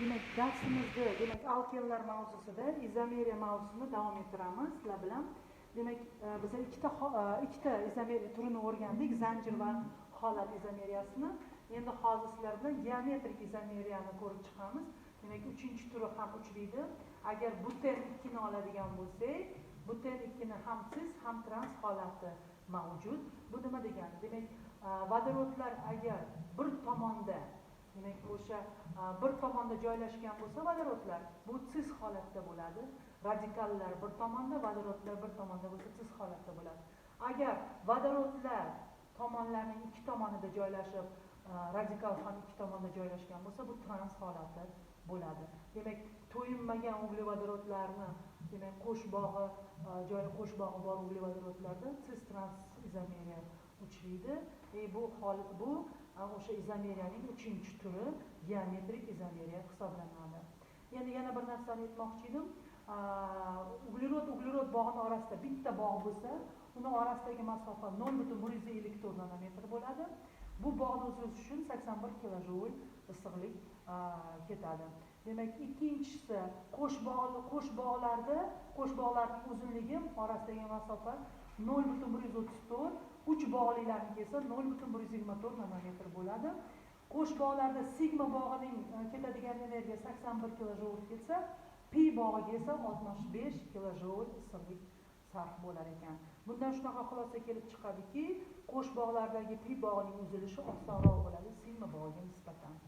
demak darsimizni demak alkenlar mavzusida izomeriya mavzusini davom ettiramiz sizlar bilan. Demak e, biz ikkita e, ikkita izomeriya turini o'rgandik zanjir va holat izomeriyasini. Endi hozir sizlar bilan geometrik izomeriyani ko'rib chiqamiz. Demak uchinchi turi ham uchraydi. Agar buten ikkini oladigan bo'lsak buten ikkini ham siz ham trans holati mavjud. Bu nima degani? Demak e, vodorodlar agar bir tomonda demak o'sha bir tomonda joylashgan bo'lsa vodorodlar bu siz holatda bo'ladi. Radikallar bir tomonda vodorodlar bir tomonda bo'lsa siz holatda bo'ladi. Agar vodorodlar tomonlarning ikki tomonida joylashib radikal ham ikki tomonda joylashgan bo'lsa bu trans holati bo'ladi. Demak to'yinmagan uglevodorodlarni demak qo'sh bog'i a, joy qo'sh bog'i bor uglevodorodlarda siz trans izomeriya uchraydi. E, bu holat bu. O'sha izomeriyaning uchinchi turi geometrik izomeriya hisoblanadi. Endi yana bir narsani aytmoqchi edim. Uglerod uglerod bog'ini orasida bitta bog' bo'lsa uni orasidagi masofa nol butun bir yuz ellik to'rt nanometr bo'ladi. Bu bog'ni uzish uchun sakson bir kilojoul issiqlik ketadi. Demak ikkinchisi qo'sh bog'li qo'sh bog'larda qo'sh bog'larning uzunligi orasidagi masofa nol butun bir yuz o'ttiz to'rt uch bog'lilarniki esa nol butun bir yuz yigirma to'rt nanometr bo'ladi. Qo'sh bog'larda sigma bog'ining e, ketadigan energiya sakson bir kilojoul ketsa pi bog'iga esa oltmish besh kilojoul issiqlik sarf bo'lar ekan. Bundan shunaqa xulosa kelib chiqadiki qo'sh bog'lardagi pi bog'ining uzilishi osonroq bo'ladi sigma bog'iga nisbatan.